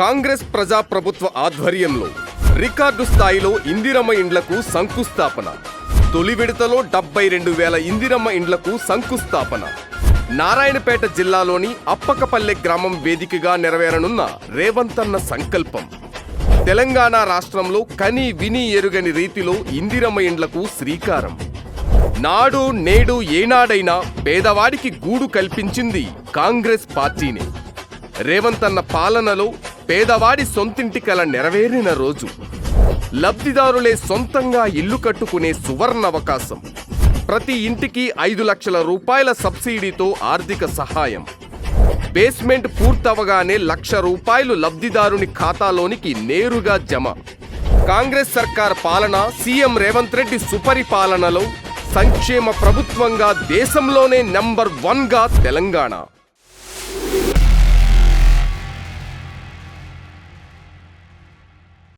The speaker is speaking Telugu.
కాంగ్రెస్ ప్రజాప్రభుత్వ ఆధ్వర్యంలో రికార్డు స్థాయిలో ఇందిరమ్మ ఇండ్లకు శంకుస్థాపన. తొలి విడతలో డెబ్బై రెండు వేల ఇందిరమ్మ ఇండ్లకు శంకుస్థాపన. నారాయణపేట జిల్లాలోని అప్పకపల్లె గ్రామం వేదికగా నెరవేరనున్న రేవంతన్న సంకల్పం. తెలంగాణ రాష్ట్రంలో కని విని ఎరుగని రీతిలో ఇందిరమ్మ ఇండ్లకు శ్రీకారం. నాడు నేడు ఏనాడైనా పేదవాడికి గూడు కల్పించింది కాంగ్రెస్ పార్టీనే. రేవంత్ అన్న పాలనలో పేదవాడి సొంతింటి కల నెరవేరిన రోజు. లబ్ధిదారులే సొంతంగా ఇల్లు కట్టుకునే సువర్ణ అవకాశం. ప్రతి ఇంటికి ఐదు లక్షల రూపాయల సబ్సిడీతో ఆర్థిక సహాయం. బేస్మెంట్ పూర్తవగానే లక్ష రూపాయలు లబ్ధిదారుని ఖాతాలోనికి నేరుగా జమ. కాంగ్రెస్ సర్కార్ పాలన సీఎం రేవంత్ రెడ్డి సుపరిపాలనలో సంక్షేమ ప్రభుత్వంగా దేశంలోనే నంబర్ వన్గా తెలంగాణ.